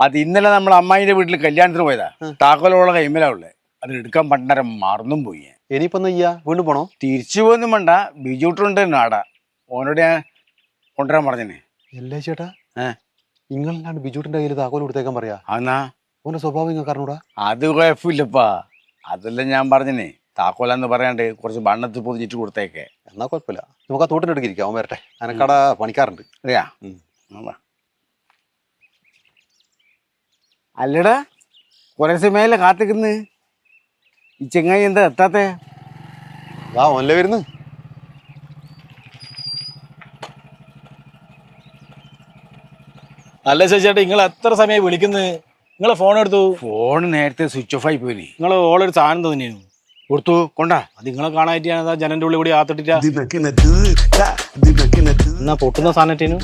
അത് ഇന്നലെ നമ്മൾ അമ്മായിന്റെ വീട്ടിൽ കല്യാണത്തിന് പോയതാ. താക്കോലുള്ള കൈമല ഉള്ളേ. അത് എടുക്കാൻ പണ്ടരം മറന്നും പോയി ഞാൻ. ഇനിയിപ്പോ വീണ്ടും പോണോ? തിരിച്ചു പോകുന്നു വേണ്ട. ബിജുട്ടുണ്ട് നാടാ ഓനോട് ഞാൻ കൊണ്ടുവരാൻ പറഞ്ഞേ എല്ലാ ചേട്ടാ? ഏ. നിങ്ങളല്ലാണ്ട് ബിജുട്ടിന്റെ കയ്യിൽ താക്കോൽ കൊടുത്തേക്കാൻ പറയാ. എന്നാ ഓന്റെ സ്വഭാവം നിങ്ങൾക്ക് അറിഞ്ഞൂടാ? അത് കുഴപ്പമില്ലപ്പാ. അതെല്ലാം ഞാൻ പറഞ്ഞേ താക്കോലെന്ന് പറയാണ്ട് കുറച്ച് ബണ്ണത്തിൽ പൊതിഞ്ഞിട്ട് കൊടുത്തേക്കെ. എന്നാ കുഴപ്പമില്ല. നമുക്ക് ആ തോട്ടിന്റെ അടുക്കിരിക്കാം. അവൻ വരട്ടെ. അനക്കട പണിക്കാറുണ്ട്. അറിയാ ഉം. ആ, വാ. അല്ലടാ കുറേ സമയമല്ലേ കാത്തിക്കുന്നു ഈ ചെങ്ങായി എന്താ എത്താത്തേ? വാ ഓനല്ലേ വരുന്നു. അല്ല ചേച്ചേട്ടാ നിങ്ങൾ എത്ര സമയം വിളിക്കുന്നത് നിങ്ങളെ ഫോൺ എടുത്തു. ഫോൺ നേരത്തെ സ്വിച്ച് ഓഫ് ആയി പോയി നിങ്ങൾ ഓളൊരു സാധനം തന്നെയാണ് കൊടുത്തു കൊണ്ടാ. അത് നിങ്ങളെ കാണാൻ ജനന്റെ ഉള്ളിൽ കൂടി ആത്തിട്ടില്ല എന്നാ പൊട്ടുന്ന സാധനത്തേനു